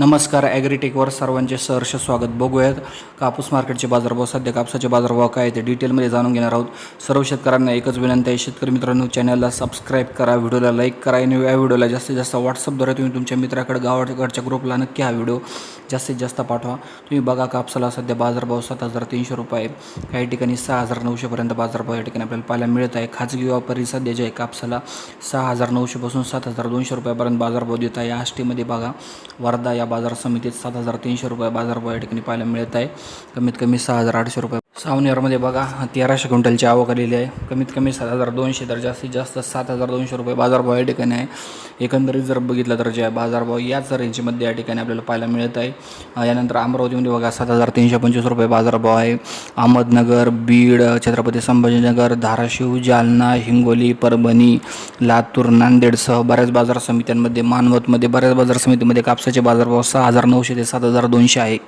नमस्कार ॲग्रीटेकवर सर्वांचे सहर्ष स्वागत. बघूयात कापूस मार्केटचे बाजारभाव सध्या कापसाचे बाजारभाव काय आहे ते डिटेलमध्ये जाणून घेणार आहोत. सर्व शेतकऱ्यांना एकच विनंती आहे शेतकरी मित्रांनो चॅनलला सबस्क्राईब करा व्हिडिओला लाईक करा. आणि या व्हिडिओला जास्तीत जास्त व्हॉट्सअपद्वारे तुम्ही तुमच्या मित्राकडे गावाकडच्या ग्रुपला नक्की हा व्हिडिओ जास्तीत जास्त पाठवा. तुम्ही बघा कापसाला सध्या बाजारभाव सात हजार तीनशे रुपये काही ठिकाणी सहा हजार नऊशेपर्यंत बाजारभाव या ठिकाणी आपल्याला पाहायला मिळत आहे. खाजगी व्यापारी सध्या जे आहे कापसाला सहा हजार नऊशेपासून सात हजार दोनशे रुपयापर्यंत बाजारभाव देत आहे. या आष्टीमध्ये बघा वर्धा या बाजार समितीत सात हजार तीनशे रुपये बाजारभाव या ठिकाणी पाहायला मिळत आहे. कमीत कमी सहा हजार आठशे रुपये सावनेरमध्ये बघा तेराशे क्विंटलची आवक आलेली आहे. कमीत कमी सात हजार दोनशे तर जास्तीत जास्त सात हजार दोनशे रुपये बाजारभाव या ठिकाणी आहे. एकंदरीत जर बघितलं तर जे बाजारभाव याच रेंजमध्ये या ठिकाणी आपल्याला पाहायला मिळत आहे. यानंतर अमरावतीमध्ये बघा सात हजार तीनशे पंचवीस रुपये बाजारभाव आहे. अहमदनगर बीड छत्रपती संभाजीनगर धाराशिव जालना हिंगोली परभणी लातूर नांदेडसह बऱ्याच बाजार समित्यांमध्ये मानवतमध्ये बऱ्याच बाजार समितीमध्ये कापसाचे बाजारभाव सहा हजार नऊशे ते सात हजार दोनशे आहे.